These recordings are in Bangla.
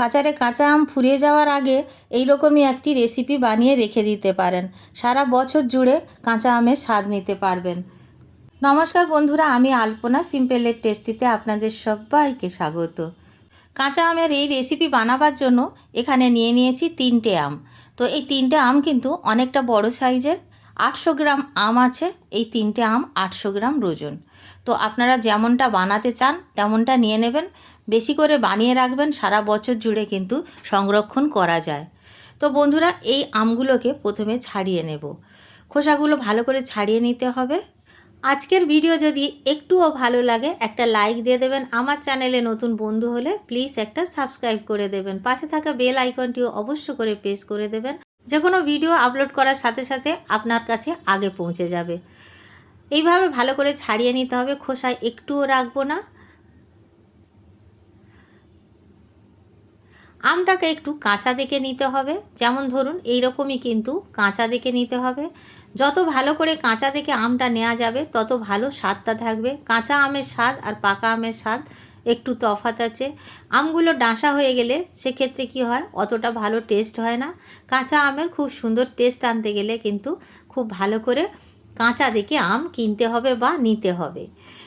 বাজারে কাঁচা আম ফুরিয়ে যাওয়ার আগে এই রকমই একটি রেসিপি বানিয়ে রেখে দিতে পারেন। সারা বছর জুড়ে কাঁচা আমের স্বাদ নিতে পারবেন। নমস্কার বন্ধুরা, আমি আলপনা। সিম্পলের টেস্টিতে আপনাদের সবাইকে স্বাগত। কাঁচা আমের এই রেসিপি বানাবার জন্য এখানে নিয়ে নিয়েছি তিনটে আম। তো এই তিনটে আম কিন্তু অনেকটা বড় সাইজের আটশো গ্রাম আম আছে, এই তিনটে আম আটশো গ্রাম ওজন তো আপনারা যেমনটা বানাতে চান, তেমনটা নিয়ে নেবেন। বেশি করে বানিয়ে রাখবেন, সারা বছর জুড়ে কিন্তু সংরক্ষণ করা যায়। তো বন্ধুরা, এই আমগুলোকে প্রথমে ছাড়িয়ে নেব। খোসাগুলো ভালো করে ছাড়িয়ে নিতে হবে। আজকের ভিডিও যদি একটুও ভালো লাগে, একটা লাইক দিয়ে দেবেন। আমার চ্যানেলে নতুন বন্ধু হলে প্লিজ একটা সাবস্ক্রাইব করে দেবেন। পাশে থাকা বেল আইকনটিও অবশ্য করে প্রেস করে দেবেন। যে কোনো ভিডিও আপলোড করার সাথে সাথে আপনার কাছে আগে পৌঁছে যাবে। এইভাবে ভালো করে ছাড়িয়ে নিতে হবে, খোসায় একটুও রাখব না। আমটাকে একটু কাঁচা দেখে নিতে হবে, যেমন ধরুন এই রকমই কিন্তু কাঁচা দেখে নিতে হবে। যত ভালো করে কাঁচা দেখে আমটা নেওয়া যাবে, তত ভালো স্বাদটা থাকবে। কাঁচা আমের স্বাদ আর পাকা আমের স্বাদ একটু তফাত আছে। আমগুলো ডাঁসা হয়ে গেলে সেক্ষেত্রে কি হয়? অতটা ভালো টেস্ট হয় না। কাঁচা আমের খুব সুন্দর টেস্ট আনতে গেলে কিন্তু খুব ভালো করে কাঁচা দেখে আম কিনতে হবে বা নিতে হবে।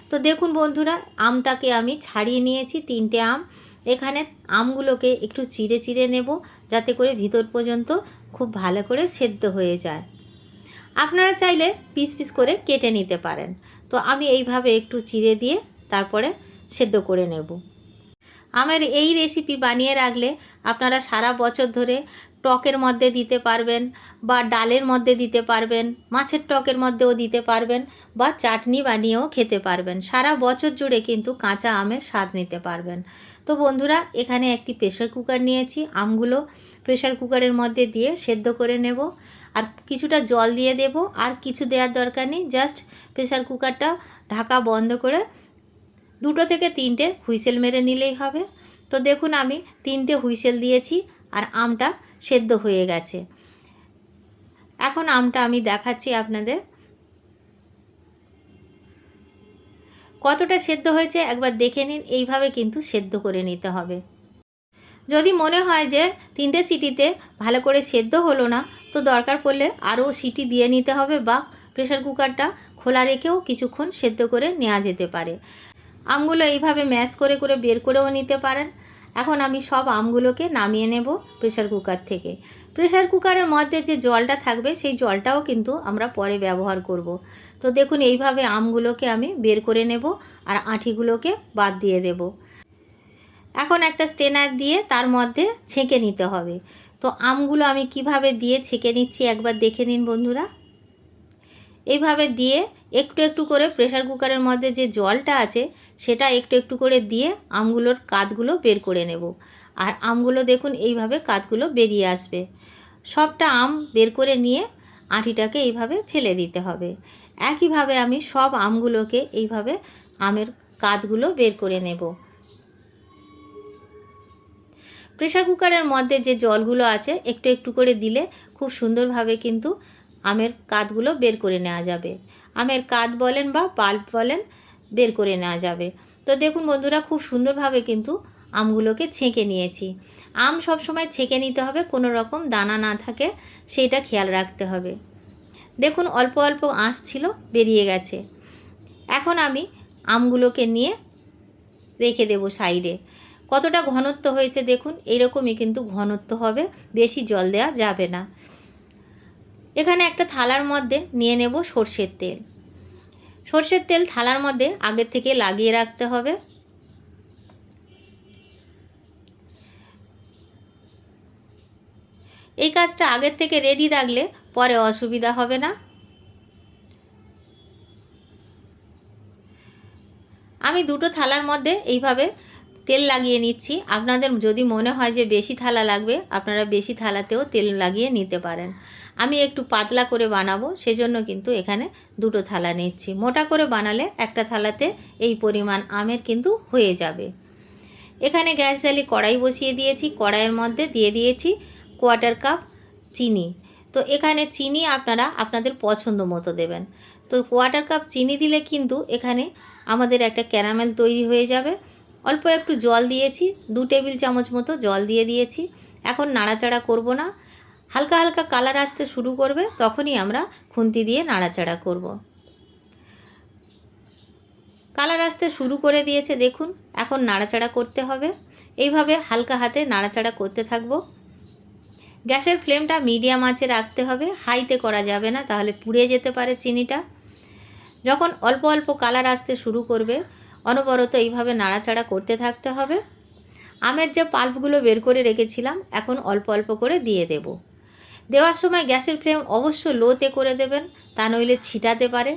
তো দেখুন বন্ধুরা, আমটাকে আমি ছাড়িয়ে নিয়েছি তিনটে আম। এখানে আমগুলোকে একটু চিড়ে চিড়ে নেব যাতে করে ভিতর পর্যন্ত খুব ভালো করে সেদ্ধ হয়ে যায়। আপনারা চাইলে পিস পিস করে কেটে নিতে পারেন। তো আমি এইভাবে একটু চিড়ে দিয়ে তারপরে সেদ্ধ করে নেব। আমার এই রেসিপি বানিয়ে রাখলে আপনারা সারা বছর ধরে টকের মধ্যে দিতে পারবেন বা ডালের মধ্যে দিতে পারবেন, মাছের টকের মধ্যেও দিতে পারবেন বা চাটনি বানিয়েও খেতে পারবেন। সারা বছর জুড়ে কিন্তু কাঁচা আমের স্বাদ নিতে পারবেন। তো বন্ধুরা, এখানে একটি প্রেশার কুকার নিয়েছি, আমগুলো প্রেশার কুকারের মধ্যে দিয়ে সেদ্ধ করে নেব। আর কিছুটা জল দিয়ে দেব। আর কিছু দেওয়ার দরকার নেই, জাস্ট প্রেশার কুকারটা ঢাকা বন্ধ করে দুটো থেকে তিনটে হুইসেল মেরে নিলেই হবে। তো দেখুন আমি তিনটে হুইসেল দিয়েছি আর আমটা সেদ্ধ হয়ে গেছে। এখন আমটা আমি দেখাচ্ছি আপনাদের। কতটা সেদ্ধ হয়েছে একবার দেখে নিন, এইভাবে কিন্তু সেদ্ধ করে নিতে হবে। যদি মনে হয় যে তিনটে সিটিতে ভালো করে সেদ্ধ হলো না, তো দরকার পড়লে আরও সিটি দিয়ে নিতে হবে বা প্রেশার কুকারটা খোলা রেখেও কিছুক্ষণ সেদ্ধ করে নেওয়া যেতে পারে। আমগুলো এইভাবে ম্যাশ করে করে বের করেও নিতে পারেন। এখন আমি সব আমগুলোকে নামিয়ে নেব প্রেশার কুকার থেকে। প্রেশার কুকারের মধ্যে যে জলটা থাকবে, সেই জলটাও কিন্তু আমরা পরে ব্যবহার করব। তো দেখুন, এইভাবে আমগুলোকে আমি বের করে নেব আর আঁঠিগুলোকে বাদ দিয়ে দেব। এখন একটা স্টেনার দিয়ে তার মধ্যে ছেঁকে নিতে হবে। তো আমগুলো আমি কীভাবে দিয়ে ছেঁকে নিচ্ছি একবার দেখে নিন বন্ধুরা। এইভাবে দিয়ে একটু একটু করে প্রেশার কুকারের মধ্যে যে জলটা আছে, সেটা একটু একটু করে দিয়ে আমগুলোর কাতগুলো বের করে নেব। আর আমগুলো দেখুন এইভাবে কাতগুলো বেরিয়ে আসবে। সবটা আম বের করে নিয়ে আঁটিটাকে এইভাবে ফেলে দিতে হবে। একইভাবে আমি সব আমগুলোকে এইভাবে আমের কাতগুলো বের করে নেব। প্রেশার কুকারের মধ্যে যে জলগুলো আছে, একটু একটু করে দিলে খুব সুন্দরভাবে কিন্তু আমের কাতগুলো বের করে নেওয়া যাবে। আমের কাত বলেন বা পাল্প বলেন, বের করে নেওয়া যাবে। তো দেখুন বন্ধুরা, খুব সুন্দরভাবে কিন্তু আমগুলোকে ছেঁকে নিয়েছি। আম সব সময় ছেঁকে নিতে হবে, কোনো রকম দানা না থাকে, সেইটা খেয়াল রাখতে হবে। দেখুন, অল্প অল্প আঁশ ছিল, বেরিয়ে গেছে। এখন আমি আমগুলোকে নিয়ে রেখে দেব সাইডে। কতটা ঘনত্ব হয়েছে দেখুন এইরকমই কিন্তু ঘনত্ব হবে, বেশি জল দেওয়া যাবে না। এখানে একটা থালার মধ্যে নিয়ে নেব সর্ষের তেল। সর্ষের তেল থালার মধ্যে আগের থেকে লাগিয়ে রাখতে হবে। এই কাজটা আগের থেকে রেডি রাখলে পরে অসুবিধা হবে না। আমি দুটো থালার মধ্যে এইভাবে তেল লাগিয়ে নিচ্ছি। আপনাদের যদি মনে হয় যে বেশি থালা লাগবে, আপনারা বেশি থালাতেও তেল লাগিয়ে নিতে পারেন। আমি একটু পাতলা করে বানাবো, সেজন্য কিন্তু এখানে দুটো থালা নিচ্ছি। মোটা করে বানালে একটা থালাতে এই পরিমাণ আমের কিন্তু হয়ে যাবে। এখানে গ্যাস জ্বালিয়ে কড়াই বসিয়ে দিয়েছি। কড়াইয়ের মধ্যে দিয়ে দিয়েছি কোয়ার্টার কাপ চিনি। তো এখানে চিনি আপনারা আপনাদের পছন্দ মতো দেবেন। তো কোয়ার্টার কাপ চিনি দিলে কিন্তু এখানে আমাদের একটা ক্যারামেল তৈরি হয়ে যাবে। অল্প একটু জল দিয়েছি, দু টেবিল চামচ মতো জল দিয়ে দিয়েছি। এখন নাড়াচাড়া করব না। হালকা হালকা কালার আসতে শুরু করবে, তখনই আমরা খুন্তি দিয়ে নাড়াচাড়া করব। কালার আসতে শুরু করে দিয়েছে, দেখুন, এখন নাড়াচাড়া করতে হবে। এইভাবে হালকা হাতে নাড়াচাড়া করতে থাকব। গ্যাসের ফ্লেমটা মিডিয়াম আঁচে রাখতে হবে, হাইতে করা যাবে না, তাহলে পুড়ে যেতে পারে চিনিটা। যখন অল্প অল্প কালার আসতে শুরু করবে, অনবরত এইভাবে নাড়াচাড়া করতে থাকতে হবে। আমের যে পাল্পগুলো বের করে রেখেছিলাম, এখন অল্প অল্প করে দিয়ে দেব। দেওয়ার সময় গ্যাসের ফ্লেম অবশ্য লোতে করে দেবেন, তা নইলে ছিটাতে পারে।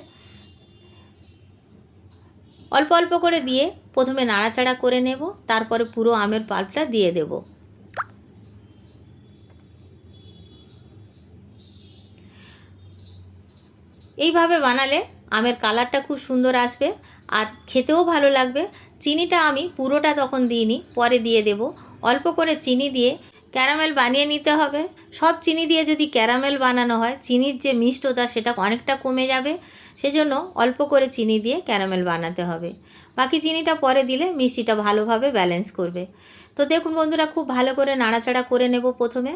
অল্প অল্প করে দিয়ে প্রথমে নাড়াচাড়া করে নেব, তারপরে পুরো আমের পাল্পটা দিয়ে দেব। এইভাবে বানালে আমের কালারটা খুব সুন্দর আসবে, আর খেতেও ভালো লাগবে। চিনিটা আমি পুরোটা তখন দিইনি, পরে দিয়ে দেব। অল্প করে চিনি দিয়ে ক্যারামেল বানিয়ে নিতে হবে। সব চিনি দিয়ে যদি ক্যারামেল বানানো হয়, চিনির যে মিষ্টতা সেটা অনেকটা কমে যাবে। সেজন্য অল্প করে চিনি দিয়ে ক্যারামেল বানাতে হবে। বাকি চিনিটা পরে দিলে মিষ্টিটা ভালোভাবে ব্যালেন্স করবে। তো দেখুন বন্ধুরা, খুব ভালো করে নাড়াচাড়া করে নেব প্রথমে।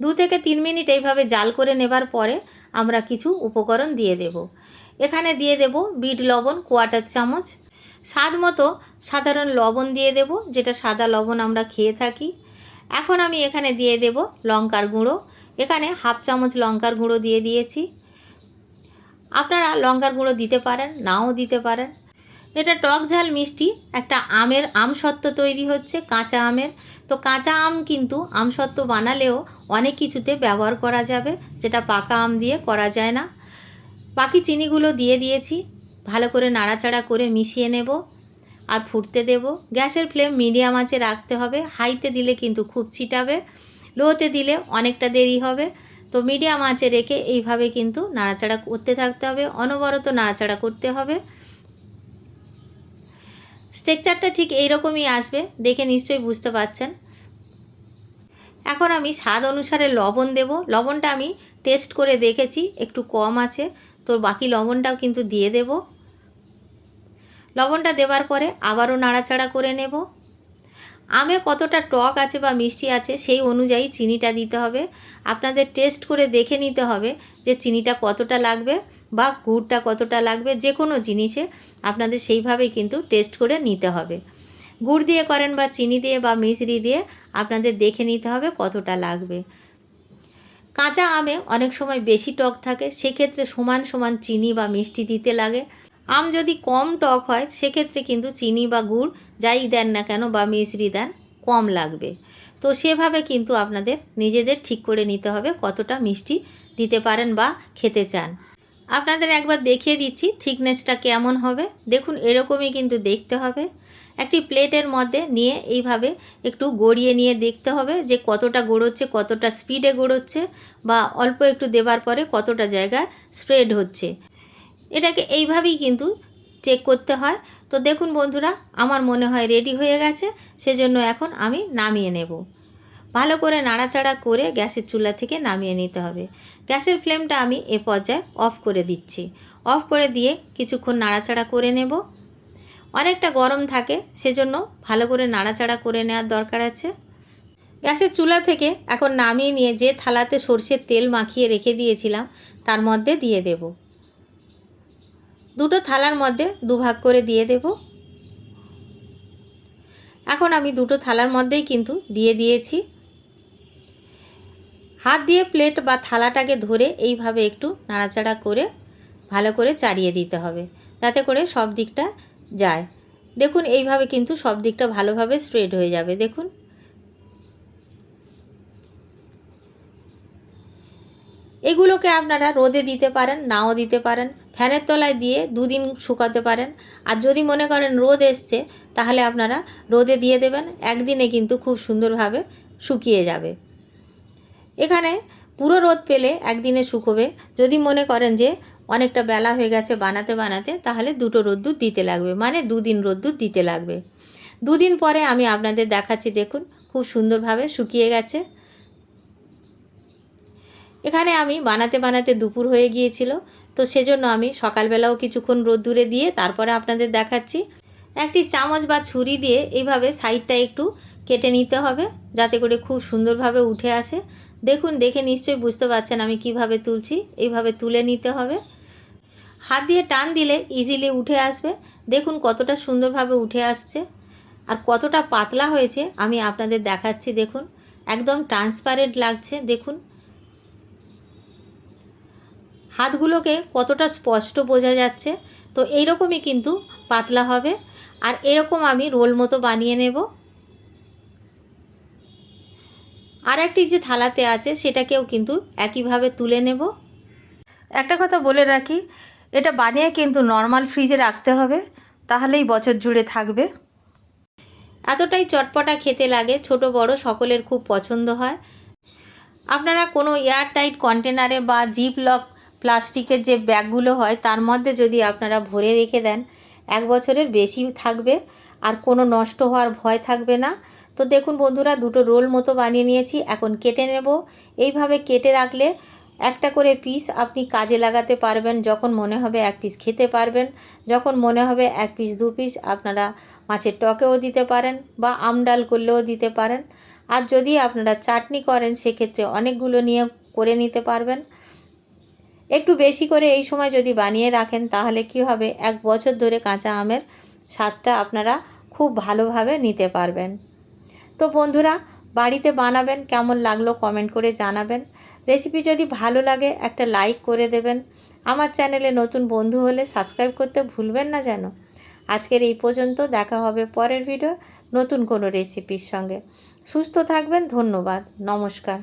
দু থেকে তিন মিনিট এইভাবে জাল করে নেবার পরে আমরা কিছু উপকরণ দিয়ে দেব। এখানে দিয়ে দেব বিট লবণ কোয়াটার চামচ স্বাদ মতো সাধারণ লবণ দিয়ে দেব, যেটা সাদা লবণ আমরা খেয়ে থাকি। এখন আমি এখানে দিয়ে দেব লঙ্কার গুঁড়ো। এখানে হাফ চামচ লঙ্কার গুঁড়ো দিয়ে দিয়েছি। আপনারা লঙ্কার গুঁড়ো দিতে পারেন, নাও দিতে পারেন। এটা টক ঝাল মিষ্টি, একটা আমের আমসত্ত্ব তৈরি হচ্ছে, কাঁচা আমের। তো কাঁচা আম কিন্তু আমসত্ত্ব বানালেও অনেক কিছুতে ব্যবহার করা যাবে, যেটা পাকা আম দিয়ে করা যায় না। বাকি চিনিগুলো দিয়ে দিয়েছি। ভালো করে নাড়াচাড়া করে মিশিয়ে নেব আর ফুটতে দেব। গ্যাসের ফ্লেম মিডিয়াম আঁচে রাখতে হবে। হাইতে দিলে কিন্তু খুব ছিটাবে। লোতে দিলে অনেকটা দেরি হবে। তো মিডিয়াম আঁচে রেখে এইভাবে কিন্তু নাড়াচাড়া করতে থাকতে হবে। অনবরত নাড়াচাড়া করতে হবে। স্ট্রেকচারটা ঠিক এইরকমই আসবে। দেখে নিশ্চয়ই বুঝতে পারছেন। এখন আমি স্বাদ অনুসারে লবণ দেব। লবণটা আমি টেস্ট করে দেখেছি। একটু কম আছে। তো বাকি লবণটাও কিন্তু দিয়ে দেব। লবণটা দেওয়ার পরে আবারও নাড়াচাড়া করে নেব। আমে কতটা টক আছে বা মিষ্টি আছে সেই অনুযায়ী চিনিটা দিতে হবে। আপনাদের টেস্ট করে দেখে নিতে হবে যে চিনিটা কতটা লাগবে বা গুড়টা কতটা লাগবে যে কোনো জিনিসে আপনাদের সেইভাবেই কিন্তু টেস্ট করে নিতে হবে। গুড় দিয়ে করেন বা চিনি দিয়ে বা মিশ্রি দিয়ে আপনাদের দেখে নিতে হবে কতটা লাগবে। কাঁচা আমে অনেক সময় বেশি টক থাকে, সেক্ষেত্রে সমান সমান চিনি বা মিষ্টি দিতে লাগে। আম যদি কম টক হয়, সেক্ষেত্রে কিন্তু চিনি বা গুড় যাই দেন না কেন বা মিশ্রি দেন কম লাগবে। তো সেভাবে কিন্তু আপনাদের নিজেদের ঠিক করে নিতে হবে কতটা মিষ্টি দিতে পারেন বা খেতে চান। আপনাদের একবার দেখিয়ে দিচ্ছি থিকনেসটা কেমন হবে। দেখুন, এরকমই কিন্তু দেখতে হবে। একটি প্লেটের মধ্যে নিয়ে এইভাবে একটু গড়িয়ে নিয়ে দেখতে হবে যে কতটা গড়োচ্ছে, কতটা স্পিডে গড়োচ্ছে বা অল্প একটু দেবার পরে কতটা জায়গায় স্প্রেড হচ্ছে। এটাকে এইভাবেই কিন্তু চেক করতে হয়। তো দেখুন বন্ধুরা, আমার মনে হয় রেডি হয়ে গেছে, সেজন্য এখন আমি নামিয়ে নেব। ভালো করে নাড়াচাড়া করে গ্যাসের চুলা থেকে নামিয়ে নিতে হবে। গ্যাসের ফ্লেমটা আমি এ পর্যায়ে অফ করে দিচ্ছি। অফ করে দিয়ে কিছুক্ষণ নাড়াচাড়া করে নেব। অনেকটা গরম থাকে, সেজন্য ভালো করে নাড়াচাড়া করে নেওয়ার দরকার আছে। গ্যাসের চুলা থেকে এখন নামিয়ে নিয়ে যে থালাতে সর্ষের তেল মাখিয়ে রেখে দিয়েছিলাম, তার মধ্যে দিয়ে দেব। দুটো থালার মধ্যে দুভাগ করে দিয়ে দেব। এখন আমি দুটো থালার মধ্যেই কিন্তু দিয়ে দিয়েছি। হাত দিয়ে প্লেট বা থালাটাকে ধরে এইভাবে একটু নাড়াচাড়া করে ভালো করে চাড়িয়ে দিতে হবে, যাতে করে সব দিকটা যায়। দেখুন, এইভাবে কিন্তু সব দিকটা ভালোভাবে স্ট্রেট হয়ে যাবে, দেখুন। এগুলোকে আপনারা রোদে দিতে পারেন, নাও দিতে পারেন। ফ্যানের তলায় দিয়ে দুদিন শুকাতে পারেন। আর যদি মনে করেন রোদ এসছে, তাহলে আপনারা রোদে দিয়ে দেবেন। একদিনে কিন্তু খুব সুন্দরভাবে শুকিয়ে যাবে। এখানে পুরো রোদ পেলে একদিনে শুকোবে। যদি মনে করেন যে অনেকটা বেলা হয়ে গেছে বানাতে বানাতে, তাহলে দুটো রোদ্দুর দিতে লাগবে। মানে দুদিন রোদ্দুর দিতে লাগবে। দুদিন পরে আমি আপনাদের দেখাচ্ছি, দেখুন, খুব সুন্দরভাবে শুকিয়ে গেছে। এখানে আমি বানাতে বানাতে দুপুর হয়ে গিয়েছিল। তো সেজন্য আমি সকালবেলাও কিছুক্ষণ রোদ্দুরে দিয়ে তারপরে আপনাদের দেখাচ্ছি। একটি চামচ বা ছুরি দিয়ে এইভাবে সাইডটা একটু কেটে নিতে হবে, যাতে করে খুব সুন্দরভাবে উঠে আসে। দেখুন, দেখে নিশ্চয়ই বুঝতে পারছেন আমি কীভাবে তুলছি। এইভাবে তুলে নিতে হবে। হাত দিয়ে টান দিলে ইজিলি উঠে আসবে। দেখুন কতটা সুন্দরভাবে উঠে আসছে। আর কতটা পাতলা হয়েছে আমি আপনাদের দেখাচ্ছি, দেখুন। একদম ট্রান্সপারেন্ট লাগছে, দেখুন। হাতগুলোকে কতটা স্পষ্ট বোঝা যাচ্ছে? তো এইরকমই কিন্তু পাতলা হবে। আর এরকম আমি রোল মতো বানিয়ে নেব। আর একটি যে থালাতে আছে, সেটাকেও কিন্তু একইভাবে তুলে নেব। একটা কথা বলে রাখি, এটা বানিয়ে কিন্তু নর্মাল ফ্রিজে রাখতে হবে, তাহলেই বছর জুড়ে থাকবে। এতটাই চটপটা খেতে লাগে, ছোট বড় সকলের খুব পছন্দ হয়। আপনারা কোনো এয়ার টাইট কন্টেনারে বা জিপ লক প্লাস্টিকের যে ব্যাগগুলো হয়, তার মধ্যে যদি আপনারা ভরে রেখে দেন, এক বছরের বেশি থাকবে আর কোনো নষ্ট হওয়ার ভয় থাকবে না। তো দেখুন বন্ধুরা, দুটো রোল মতো বানিয়ে নিয়েছি, এখন কেটে নেব। এইভাবে কেটে রাখলে একটা করে পিস আপনি কাজে লাগাতে পারবেন, যখন মনে হবে এক পিস খেতে পারবেন, যখন মনে হবে এক পিস, দু পিস আপনারা মাছের টকেও দিতে পারেন বা আমডাল করলেও দিতে পারেন। আর যদি আপনারা চাটনি করেন, সেক্ষেত্রে অনেকগুলো নিয়ে করে নিতে পারবেন। একটু বেশি করে এই সময় যদি বানিয়ে রাখেন, তাহলে কি হবে? এক বছর ধরে কাঁচা আমের স্বাদটা আপনারা খুব ভালোভাবে নিতে পারবেন। তো বন্ধুরা, বাড়িতে বানাবেন, কেমন লাগল কমেন্ট করে জানাবেন। রেসিপি যদি ভালো লাগে, একটা লাইক করে দেবেন। আমার চ্যানেলে নতুন বন্ধু হলে সাবস্ক্রাইব করতে ভুলবেন না যেন। আজকের এই পর্যন্ত, দেখা হবে পরের ভিডিও নতুন কোনো রেসিপির সঙ্গে। সুস্থ থাকবেন, ধন্যবাদ, নমস্কার।